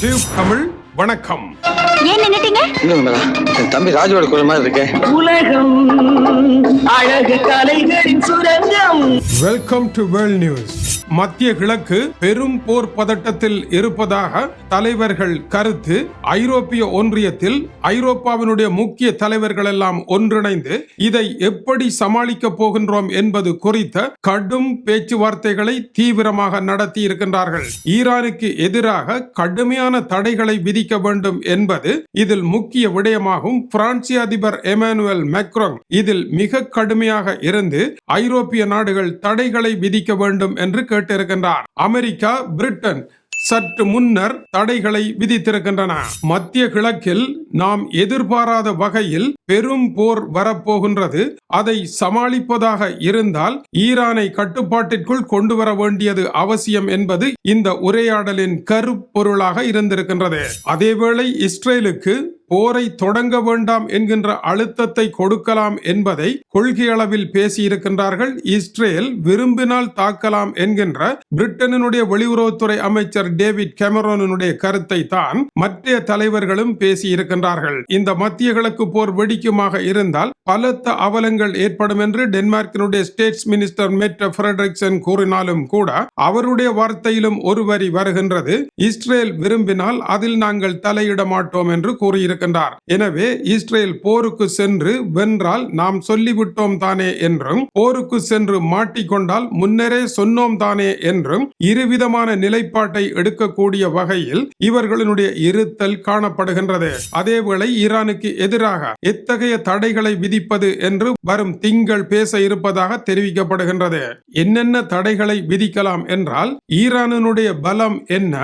Tube Tamil வணக்கம். ஏன் நின்னுட்டீங்க? Madam என் தம்பி ராஜோட குரல் மாதிரி இருக்கே. உலகம் அழகு கலைகளின் சுரங்கம். வெல்கம் டு வேர்ல்ட் நியூஸ் மத்திய கிழக்கு பெரும் போர் பதட்டத்தில் இருப்பதாக தலைவர்கள் கருத்து. ஐரோப்பிய ஒன்றியத்தில் ஐரோப்பாவினுடைய முக்கிய தலைவர்கள் எல்லாம் ஒன்றிணைந்து இதை எப்படி சமாளிக்க போகின்றோம் என்பது குறித்த கடும் பேச்சுவார்த்தைகளை தீவிரமாக நடத்தி இருக்கின்றார்கள் ஈரானுக்கு எதிராக கடுமையான தடைகளை விதிக்க வேண்டும் என்பது இதில் முக்கிய விடயமாகும். பிரான்சிய அதிபர் எமானுவல் மெக்ரோங் இதில் மிக கடுமையாக இருந்து ஐரோப்பிய நாடுகள் தடைகளை விதிக்க வேண்டும் என்று கேட்டிருக்கின்றார். அமெரிக்கா பிரிட்டன் சற்று முன்னர் தடைகளை விதித்திருக்கின்றன. மத்திய கிழக்கில் நாம் எதிர்பாராத வகையில் பெரும் போர் வரப்போகின்றது. அதை சமாளிப்பதாக இருந்தால் ஈரானை கட்டுப்பாட்டிற்குள் கொண்டு வர வேண்டியது அவசியம் என்பது இந்த உரையாடலின் கருப்பொருளாக இருந்திருக்கின்றது. அதேவேளை இஸ்ரேலுக்கு போரை தொடங்க வேண்டாம் என்கின்ற அழுத்தத்தை கொடுக்கலாம் என்பதை கொள்கையளவில் பேசியிருக்கின்றார்கள். இஸ்ரேல் விரும்பினால் தாக்கலாம் என்கின்ற பிரிட்டனினுடைய வெளியுறவுத்துறை அமைச்சர் டேவிட் கெமரோனுடைய கருத்தை தான் மற்ற தலைவர்களும் பேசியிருக்கின்றார்கள். இந்த மத்திய கிழக்கு போர் வெடிக்குமாக இருந்தால் பலத்த அவலங்கள் ஏற்படும் என்று டென்மார்க்கினுடைய ஸ்டேட்ஸ் மினிஸ்டர் மெட்ட ஃபிரெட்ரிக்சன் கூறினாலும் கூட அவருடைய வார்த்தையிலும் ஒரு வரி வருகின்றது. இஸ்ரேல் விரும்பினால் அதில் நாங்கள் தலையிட மாட்டோம் என்று கூறியிருக்கிறார் கூறியிருக்கின்றார் எனவே இஸ்ரேல் போருக்கு சென்று வென்றால் நாம் சொல்லிவிட்டோம் தானே என்றும் போருக்கு சென்று மாட்டிக்கொண்டால் முன்னரே சொன்னோம் தானே என்றும் இருவிதமான நிலைப்பாட்டை எடுக்கக்கூடிய வகையில் இவர்களுடைய இருத்தல் காணப்படுகின்றது. அதேவேளை ஈரானுக்கு எதிராக எத்தகைய தடைகளை விதிப்பது என்று வரும் திங்கள் பேச இருப்பதாக தெரிவிக்கப்படுகின்றது. என்னென்ன தடைகளை விதிக்கலாம் என்றால் ஈரானுடைய பலம் என்ன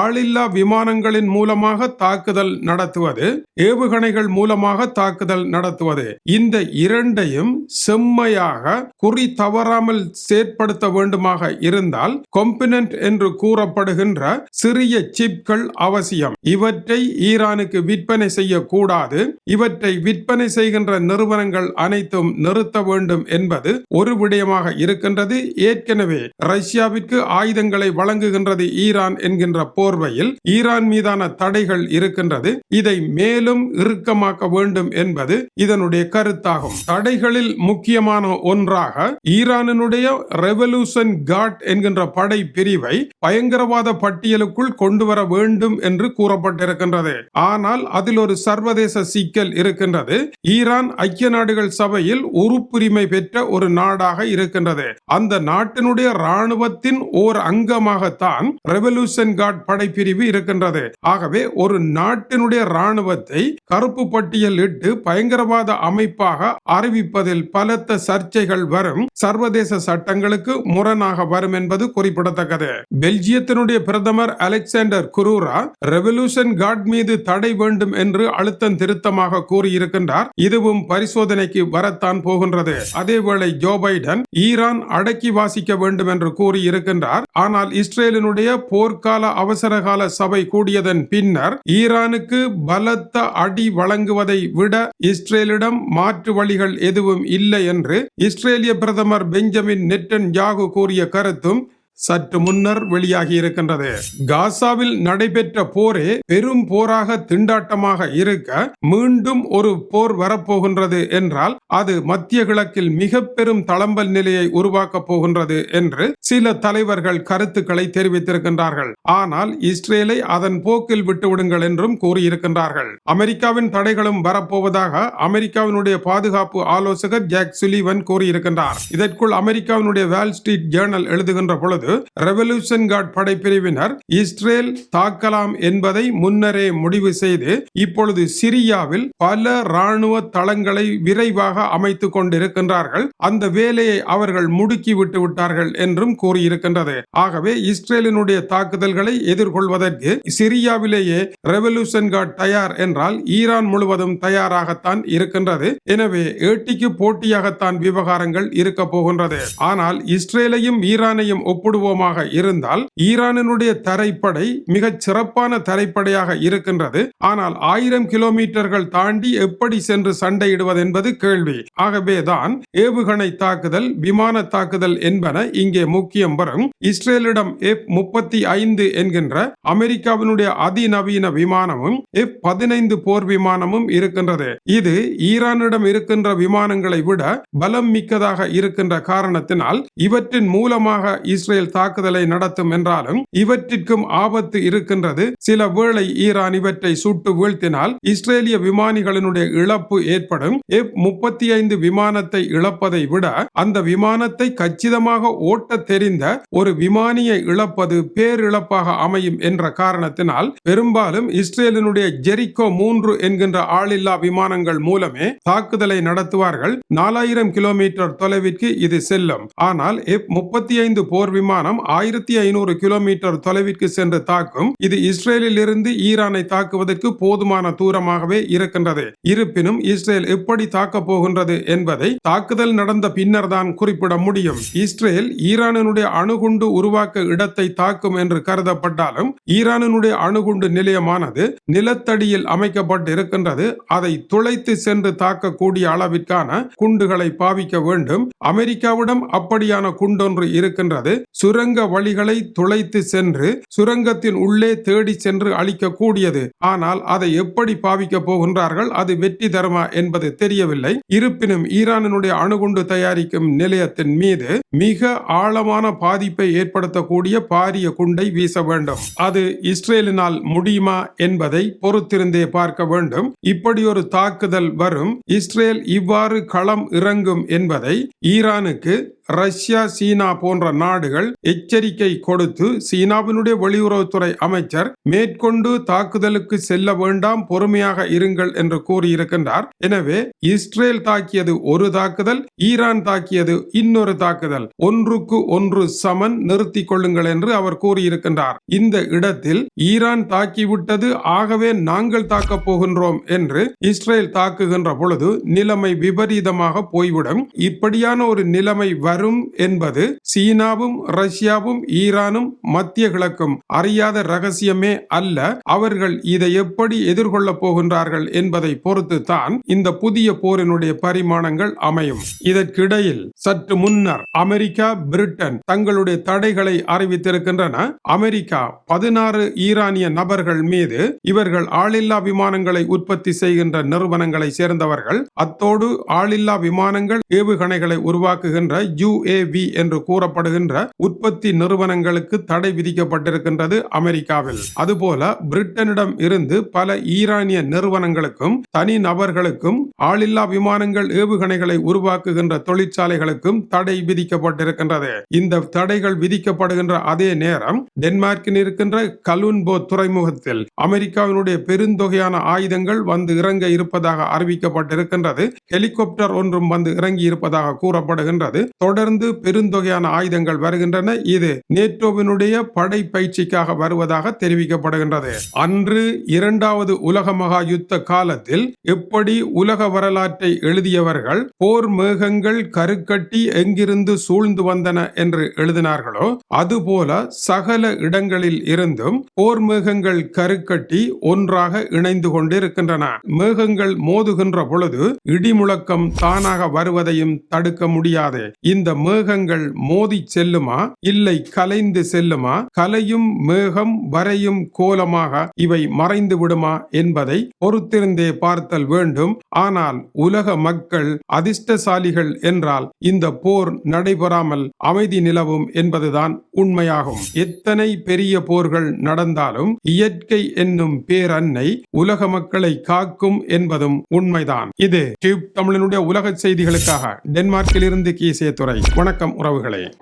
ஆளில்லா விமானங்களின் மூலமாக தாக்குதல் நடத்துவது ஏவுகணைகள் மூலமாக தாக்குதல் நடத்துவது. இந்த இரண்டையும் செம்மையாக குறி தவறாமல் செயற்படுத்த வேண்டுமாக இருந்தால் கொம்பினன்ட் என்று கூறப்படுகின்ற சிறிய சிப்கள் அவசியம். இவற்றை ஈரானுக்கு விற்பனை செய்யக்கூடாது. இவற்றை விற்பனை செய்கின்ற நிறுவனங்கள் அனைத்தும் நிறுத்த வேண்டும் என்பது ஒரு விடயமாக இருக்கின்றது. ஏற்கனவே ரஷ்யாவிற்கு ஆயுதங்களை வழங்குகின்றது ஈரான் என்கின்ற போர்வையில் ஈரான் மீதான தடைகள் இருக்கின்றது. இதை மேலும் இறுக்கமாக்க வேண்டும் என்பது இதனுடைய கருத்தாகும். தடைகளில் முக்கியமான ஒன்றாக ஈரானினுடைய ரெவல்யூஷன் காட் என்கின்ற படை பிரிவை பயங்கரவாத பட்டியலுக்குள் கொண்டு வர வேண்டும் என்று கூறப்பட்டிருக்கின்றது. ஆனால் அதில் ஒரு சர்வதேச சிக்கல் இருக்கின்றது. ஈரான் ஐக்கிய நாடுகள் சபையில் உறுப்புரிமை பெற்ற ஒரு நாடாக இருக்கின்றது. அந்த நாட்டினுடைய ராணுவத்தின் ஓர் அங்கமாகத்தான் ரெவல்யூஷன் கார்ட் படைப்பிரிவு இருக்கின்றது. ஆகவே ஒரு நாட்டினுடைய ராணுவத்தை கருப்பு பட்டியல் இட்டு பயங்கரவாத அமைப்பாக அறிவிப்பதில் பலத்த சர்ச்சைகள் வரும். சர்வதேச சட்டங்களுக்கு முரணாக வரும் என்பது குறிப்பிடத்தக்கது. பெல்ஜியத்தினுடைய பிரதமர் அலெக்சாண்டர் குரூரா ரெவல்யூஷன் கார்ட் மீது தடை வேண்டும் என்று அழுத்தம் திருத்தமாக கூறியிருக்கின்றார். இதுவும் பரிசோதனைக்கு வரத்தான் போகின்றது. அதேவேளை ஜோ பைடன் ஈரான் அடக்கி வாசிக்க வேண்டும் என்று கூறியிருக்கின்றார். ஆனால் இஸ்ரேலினுடைய போர்க்கால அவசரகால சபை கூடியதன் பின்னர் ஈரானுக்கு பலத்த அடி வழங்குவதை விட இஸ்ரேலிடம் மாற்று வழிகள் எதுவும் இல்லை என்று இஸ்ரேலிய பிரதமர் பெஞ்சமின் நெட்டன் யாகு கூறிய கருத்தும் சற்று முன்னர் வெளியாகி இருக்கின்றது. காசாவில் நடைபெற்ற போரே பெரும் போராக திண்டாட்டமாக இருக்க மீண்டும் ஒரு போர் வரப்போகின்றது என்றால் அது மத்திய கிழக்கில் மிக பெரும் தளம்பல் நிலையை உருவாக்கப் போகின்றது என்று சில தலைவர்கள் கருத்துக்களை தெரிவித்திருக்கின்றார்கள். ஆனால் இஸ்ரேலை அதன் போக்கில் விட்டுவிடுங்கள் என்றும் கூறியிருக்கின்றார்கள். அமெரிக்காவின் தடைகளும் வரப்போவதாக அமெரிக்காவினுடைய பாதுகாப்பு ஆலோசகர் ஜாக் சுலிவன் கூறியிருக்கின்றார். இதற்குள் அமெரிக்காவினுடைய வேல் ஸ்ட்ரீட் ஜேர்னல் எழுதுகின்ற பொழுது ரெவல்யூஷன் கார்ட் படைப்பிரிவினர் இஸ்ரேல் தாக்கலாம் என்பதை முன்னரே முடிவு செய்து இப்பொழுது சிரியாவில் பல ராணுவ தளங்களை விரைவாக அமைத்துக் கொண்டிருக்கின்றார்கள். அந்த வேலையை அவர்கள் முடுக்கி விட்டு விட்டார்கள் என்றும் கூறியிருக்கின்றது. ஆகவே இஸ்ரேலினுடைய தாக்குதல்களை எதிர்கொள்வதற்கு சிரியாவிலேயே ரெவல்யூஷன் கார்ட் தயார் என்றால் ஈரான் முழுவதும் தயாராகத்தான் இருக்கின்றது. எனவே ஏட்டிக்கு போட்டியாகத்தான் விவகாரங்கள் இருக்க போகின்றது ஆனால் இஸ்ரேலையும் ஈரானையும் ஒப்பிடு போடுவோமாக இருந்தால் ஈரானினுடைய தரைப்படை மிகச் சிறப்பான தரைப்படையாக இருக்கின்றது. ஆனால் ஆயிரம் கிலோமீட்டர்கள் தாண்டி எப்படி சென்று சண்டையிடுவது என்பது கேள்வி. ஆகவேதான் ஏவுகணை தாக்குதல் விமான தாக்குதல் என்பன இங்கே முக்கியம். வரும் இஸ்ரேலிடம் எஃப் முப்பத்தி ஐந்து என்கின்ற அமெரிக்காவினுடைய அதிநவீன விமானமும் எஃப் பதினைந்து போர் விமானமும் இருக்கின்றது. இது ஈரானிடம் இருக்கின்ற விமானங்களை விட பலம் மிக்கதாக இருக்கின்ற காரணத்தினால் இவற்றின் மூலமாக இஸ்ரேல் தாக்குதலை நடத்தும் என்றாலும் இவற்றிற்கும் ஆபத்து இருக்கின்றது. சில வேளை ஈரான் இவற்றை சுட்டு வீழ்த்தினால் இஸ்ரேலிய விமானிகளினுடைய இழப்பு ஏற்படும். எஃப் முப்பத்தி ஐந்து விமானத்தை இழப்பதை விட அந்த விமானத்தை கச்சிதமாக ஓட்ட தெரிந்த ஒரு விமானியை இழப்பது பேரிழப்பாக அமையும் என்ற காரணத்தினால் பெரும்பாலும் இஸ்ரேலினுடைய ஜெரிகோ மூன்று என்கின்ற ஆளில்லா விமானங்கள் மூலமே தாக்குதலை நடத்துவார்கள். நாலாயிரம் கிலோமீட்டர் தொலைவிற்கு இது செல்லும். ஆனால் எஃப் முப்பத்தி ஐந்து போர் விமான விமானம் ஆயிரத்தி ஐநூறு கிலோமீட்டர் தொலைவிற்கு சென்று தாக்கும். இது இஸ்ரேலில் இருந்து ஈரானை தாக்குவதற்கு போதுமான தூரமாகவே இருக்கின்றது. இருப்பினும் இஸ்ரேல் எப்படி தாக்கப் போகின்றது என்பதை தாக்குதல் நடந்த பின்னர் தான் குறிப்பிட முடியும். இஸ்ரேல் ஈரானினுடைய அணுகுண்டு உருவாக்க இடத்தை தாக்கும் என்று கருதப்பட்டாலும் ஈரானினுடைய அணுகுண்டு நிலையமானது நிலத்தடியில் அமைக்கப்பட்டு இருக்கின்றது அதை துளைத்து சென்று தாக்கக்கூடிய அளவிற்கான குண்டுகளை பாவிக்க வேண்டும். அமெரிக்காவிடம் அப்படியான குண்டொன்று இருக்கின்றது. சுரங்க வழிகளை துளைத்து சென்று சுரங்கத்தின் உள்ளே தேடி சென்று அழிக்கக்கூடியது. ஆனால் அதை எப்படி பாவிக்க போகின்றார்கள்? அது வெற்றி தருமா என்பது தெரியவில்லை. இருப்பினும் ஈரானினுடைய அணுகுண்டு தயாரிக்கும் நிலையத்தின் மீது மிக ஆழமான பாதிப்பை ஏற்படுத்தக்கூடிய பாரிய குண்டை வீச வேண்டும். அது இஸ்ரேலினால் முடியுமா என்பதை பொறுத்திருந்தே பார்க்க வேண்டும். இப்படி ஒரு தாக்குதல் வரும். இஸ்ரேல் இவ்வாறு களம் இறங்கும் என்பதை ஈரானுக்கு ரஷ்யா சீனா போன்ற நாடுகள் எச்சரிக்கை கொடுத்து சீனாவினுடைய வெளியுறவுத்துறை அமைச்சர் மேற்கொண்டு தாக்குதலுக்கு செல்ல வேண்டாம் பொறுமையாக இருங்கள் என்று கூறியிருக்கின்றார். எனவே இஸ்ரேல் தாக்கியது ஒரு தாக்குதல் ஈரான் தாக்கியது இன்னொரு தாக்குதல். ஒன்றுக்கு ஒன்று சமன் நிறுத்திக் கொள்ளுங்கள் என்று அவர் கூறியிருக்கின்றார். இந்த இடத்தில் ஈரான் தாக்கிவிட்டது ஆகவே நாங்கள் தாக்கப் போகின்றோம் என்று இஸ்ரேல் தாக்குகின்ற பொழுது நிலைமை விபரீதமாக போய்விடும். இப்படியான ஒரு நிலைமை வரும் என்பது சீனாவும் ரஷ்யாவும் ஈரானும் மத்திய கிழக்கும் அறியாத ரகசியமே அல்ல. அவர்கள் இதை எப்படி எதிர்கொள்ளப் போகின்றார்கள் என்பதை பொறுத்து தான் இந்த புதிய போரினுடைய பரிமாணங்கள் அமையும். இதற்கிடையில் சற்று முன்னர் அமெரிக்கா பிரிட்டன் தங்களுடைய தடைகளை அறிவித்திருக்கின்றன. அமெரிக்கா பதினாறு ஈரானிய நபர்கள் மீது இவர்கள் ஆளில்லா விமானங்களை உற்பத்தி செய்கின்ற நிறுவனங்களை சேர்ந்தவர்கள். அத்தோடு ஆளில்லா விமானங்கள் ஏவுகணைகளை உருவாக்குகின்ற யுஏவி என்று கூறப்படுகின்ற உற்பத்தி நிறுவனங்களுக்கு தடை விதிக்கப்பட்டிருக்கின்றது அமெரிக்காவில். அதுபோல பிரிட்டனிடம் இருந்து பல ஈரானிய நிறுவனங்களுக்கும் தனி நபர்களுக்கும் ஆளில்லா விமானங்கள் ஏவுகணைகளை உருவாக்குகின்ற தொழிற்சாலைகளுக்கும் தடை விதிக்கப்பட்டிருக்கின்றது. இந்த தடைகள் விதிக்கப்படுகின்ற அதே நேரம் டென்மார்க்கில் இருக்கின்ற கலுன்போ துறைமுகத்தில் அமெரிக்காவினுடைய பெருந்தொகையான ஆயுதங்கள் வந்து இறங்க இருப்பதாக அறிவிக்கப்பட்டிருக்கின்றது. ஹெலிகாப்டர் ஒன்றும் வந்து இறங்கி இருப்பதாக கூறப்படுகின்றது. தொடர்ந்து பெருந்தொகையான ஆயுதங்கள் வருகின்றன. இது நேட்டோவினுடைய படை பயிற்சிக்காக வருவதாக தெரிவிக்கப்படுகின்றது. அன்று இரண்டாவது உலக மகா யுத்த காலத்தில் எப்படி உலக வரலாற்றை எழுதியவர்கள் போர் மேகங்கள் கருக்கட்டி எங்கிருந்து சூழ்ந்து வந்தன என்று எழுதினார்களோ அதுபோல சகல இடங்களில் இருந்தும் போர் மேகங்கள் கருக்கட்டி ஒன்றாக இணைந்து கொண்டிருக்கின்றன. மேகங்கள் மோதுகின்ற பொழுது இடிமுழக்கம் தானாக வருவதையும் தடுக்க முடியாது. இந்த மேகங்கள் மோதி செல்லுமா? இல்லை கலைந்து செல்லுமா? கலையும் மேகம் வரையும் கோலமாக இவை மறைந்து விடுமா என்பதை பொறுத்திருந்தே பார்த்தல் வேண்டும். ஆனால் உலக மக்கள் அதிர்ஷ்டசாலிகள் என்றால் இந்த போர் நடைபெறாமல் அமைதி நிலவும் என்பதுதான் உண்மையாகும். எத்தனை பெரிய போர்கள் நடந்தாலும் இயற்கை என்னும் பேரன்னை உலக மக்களை காக்கும் என்பதும் உண்மைதான். இது டியூப் தமிழனுடைய உலக செய்திகளுக்காக. டென்மார்க்கில் இருந்து கீசிய துறை வணக்கம் உறவுகளே.